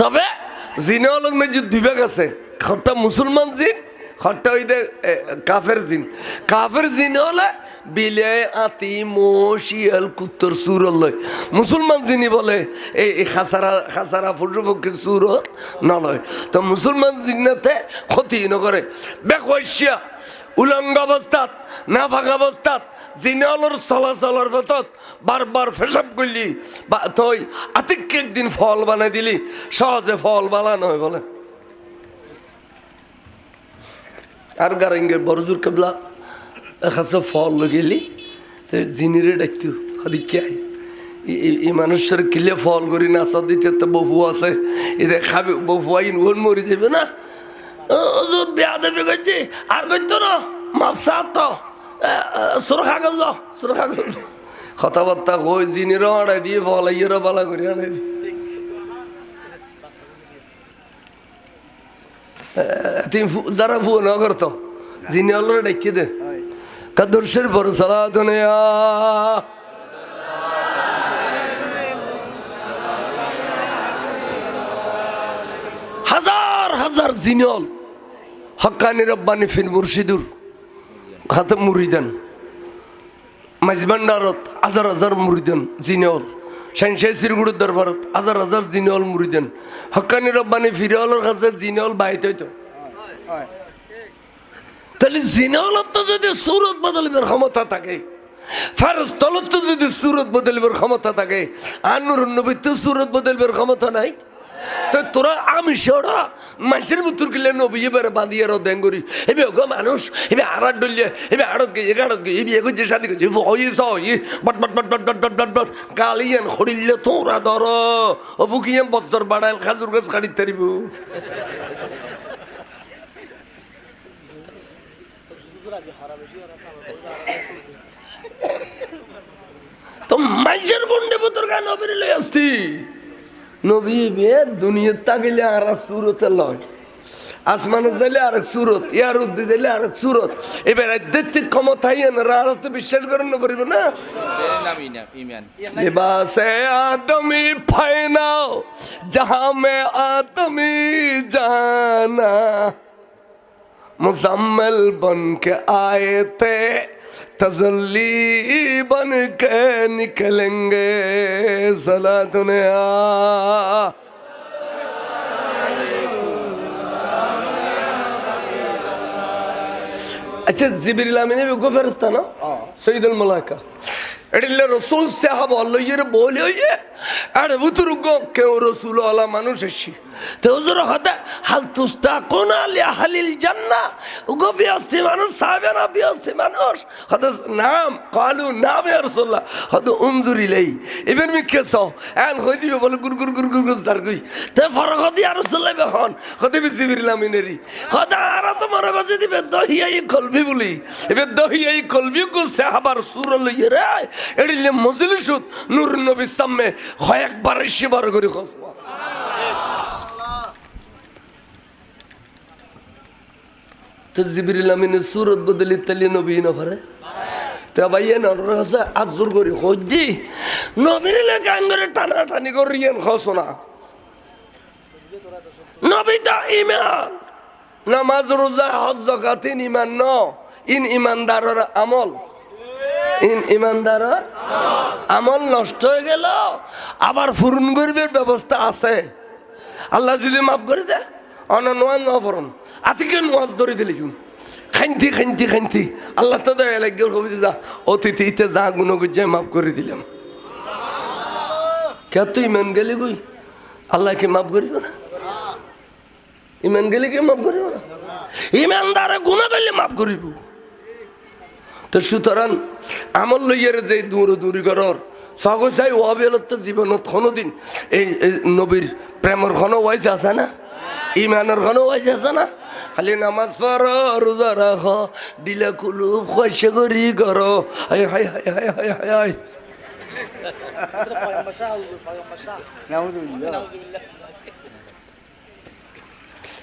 তবে জিনে হলেন মেজু দুই ভাগ আছে খট্টা মুসলমান জিন, খট্টা ওই কাফের জিন। কাফের জিন হলে বিলে আতি মো শিয়াল কুত্তর সুর লয় মুসলমান জিনি বলে এই খাসারা খাসারা পশুপক্ষের সুর নলয়। তো মুসলমান জিনাতে ক্ষতি নকরে। বেকওয়াইশিয়া উলঙ্গ অবস্থাত না ভাঙা অবস্থাত, জিনালর চলাচলের পথত বারবার ফেসব করলি বা তুই আতিককে একদিন ফল বানাই দিলি, সহজে ফল বানানো হয় বলে। আর গারেঙ্গের বড়জুর কেবলা একাছে ফল লগেলি জিনিরে ডাকতু হাদি কে আই এই মানুষের কিলে ফল করি নাচা দিতে তো বহু আছে এদের খাবে বহু আইন মরি দেবে না। ওজুর দেয়া দেবে করছি আর করতো না মাপসা তো। সুরক্ষা গেল সুরক্ষা গেল কথাবার্তা কই, জিনিরও আড়াই দিয়ে ফল ইয়েরও বালা করি, আড়াই দিয়ে। তুমি যারা ফু না করতো যিনি হলো ডেকে দে। কাদর্শের পর সালা দুনিয়া হাজার হাজার জিনল হকানি রব্বানি ফিন মুর্শিদুর হাতে মুরিদান। মাঝবান্ডারত হাজার হাজার মুরিদান জিনল সাইনসাই শ্রীগুড়ুর দরবারত হাজার হাজার জিনল মুরিদান। হকানি রব্বানি ফিরওয়ালের কাছে জিনল বাইত হইতো। তাহলে জিনালত তো যদি সুরত বদলিবার ক্ষমতা থাকে ফারস তলত যদি সুরত বদলিবার ক্ষমতা থাকে আনুর তো সুরত বদলিবার ক্ষমতা নাই। তো তোরা আমি সেওড়া মানুষের মৃত্যুর কিলে নবী এবার বাঁধিয়ে রো দেঙ্গুরি। এবে গো মানুষ, এবে আড়ার ডলিয়ে এবে আড়ত গিয়ে এগাড়ত গিয়ে এবে এগো যে শাদি করছে ওই সই, বট বট বট বট বট বট বট বট গালিয়ান খড়িলে তোরা ধর। ও বুকিয়াম বছর বাড়াইল, খাজুর গাছ কাটিতে তারিব। তো মানুষের গুন্ডে পুত্র গান লই আসতি। নবী মেয়ে দুনিয়ার তাকিলে আর সুরতে লয়। আসমানের দিলে আরেক সুরত ইয়ার উদ্দি দিলে আরেক সুরত। এবার আধ্যাত্মিক ক্ষমতাই রাতে বিশ্বাস করেন না করিব না? লিবাসে আদমি ফাইনাও জাহা মে আদমি জানা। मुजम्मल बन के आए थे तजल्ली बन के निकलेंगे सला दुनिया अच्छा जिबिर लामिन भी गो फरिश्ता ना सईदुल मलाका এডিলে রসুল সাহাব আল্লাহর বলে হইয়ে আরে বুতুরুগ কেউ রসুল আলা মানুষ এসছি তো হুজুর হতে, হাল তুস্তা কোন আলি হালিল জান্না, উগো বিয়স্তি মানুষ, সাহেবে না বিয়স্তি মানুষ। হতে নাম, কালু নাম ইয়া রাসূলুল্লাহ, হতে উনজুরি লই। এবার মি কেস এন হই দিবে বলে গুর গুর গুর গুর গুর দার গই তে ফরক দি আর রাসূলুল্লাহ বেখন হতে বি জিবরিল আমিনেরি হতে আর তো মরে বাজে দিবে দহিয়াই কলবি বলি। এবার দহিয়াই কলবি গো সাহাবার সুর লইয়ে রে। এডিলে মজলিসুত নূর নবী সামনে একবার সেবার করে তো জিবরিল আমিনের সুরত বদলি তালি নবী করি হজ্জি নবীর গান করে টানা টানি করিয়েন খসনা নবী তা ইমান নামাজ, রোজা, হজ ইমান ন। ইন ইমানদারের আমল। ইন ইমানদারের আমল নষ্ট হয়ে গেল, আবার পূরণ করবে ব্যবস্থা আছে। আল্লাহ যদি মাফ করে দে অন নোয়াজ ন ফরম আতিকে নোয়াজ ধরে দিলি শুন খাইন্তি খাইন্তি খাইন্তি। আল্লাহ তো দেয় লাগে কবি যা অতিথি ইতে যা গুণ গুজে মাফ করে দিলাম। কে তুই ইমান গেলি গুই আল্লাহকে মাফ করিব না? ইমান গেলে কে মাফ করিব না? ইমানদারে গুণা করলে মাফ করিব। তো সুতরাং আমল লইয়ের যে দূর দূরি করর সগসাই অবিলত জীবনত কোনোদিন এই এই নবীর প্রেমর খনো ওয়াইজ আছে না? ইমানের খনো ওয়াইজ আছে না? খালি নামাজ পড় রোজা রাখ দিলে কুলুপ খসে করি কর। হাই হাই হাই হাই হাই হাই হাই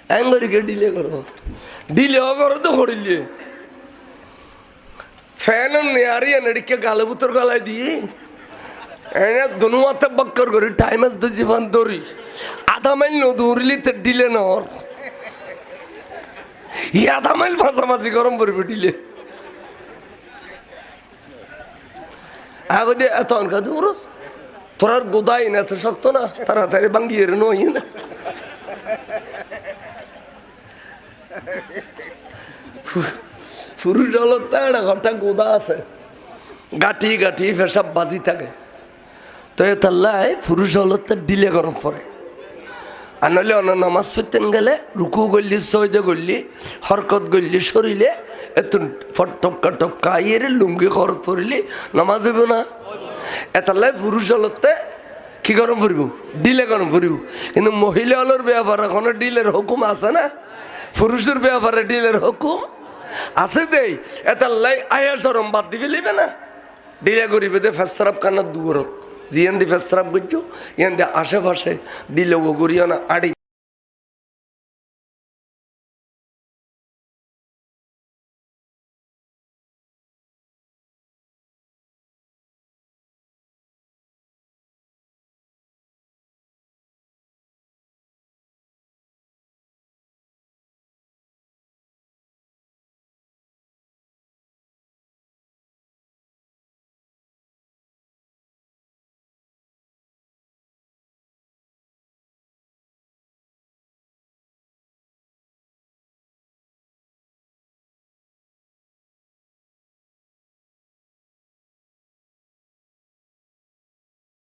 অ্যাঙ্গরিকে ডিলে করো। ডিলে করো তো করিলে ഫാനും നേറിയ നടിക്ക കലപുത്തർക്കാളീ എന്നെ ദുനുവാത്ത ബക്കർക്കൊരു ടൈമസ് ദുജിവൻ ദൊറി അതമല്ലോ ദൂരിലി തെട്ടില്ലെന്നോർ ഈ അതമൽ മാസമാസി കുറം പൊരുപിട്ടില്ലേ আগদে এতন কাদু উরস তোরার গোদাই না তো শক্ত না তাড়াতাড়ি ভাঙ্গিয়ে নই না Whew. পুরুষ হলত তো একটা ঘরটা গোদা আছে। গাঠি গাঠি পেশাব বাজি থাকে। তো এ তাল্লাই পুরুষ হলত তো ডিলে গরম পড়ে। আর নইলে অন্য নামাজ পড়তেন গেলে রুকু গল্লি সৈদে গল্লি হরকত গল্লি সরিলে এত ফট টপকা টপকা ইয়ে লুঙ্গি খরচ পড়িলি, নামাজ হইব না। এতাল্লাই পুরুষ হলতে কি গরম পড়িব? ডিলে গরম পড়িব। কিন্তু মহিলা হলোর ব্যাপারে কোনো ডিলের হুকুম আছে না? পুরুষের ব্যাপারে ডিলের হুকুম আছে দেই লাই আয়া সরম বাদ দিবি লিবে না। ডিলে গরিবে দে ফেস্তরাপ কান্না দূরত জিয়ান দি ফেস্তরাপ করছ ইয়ান দি আশেপাশে ডিলে না, আড়ি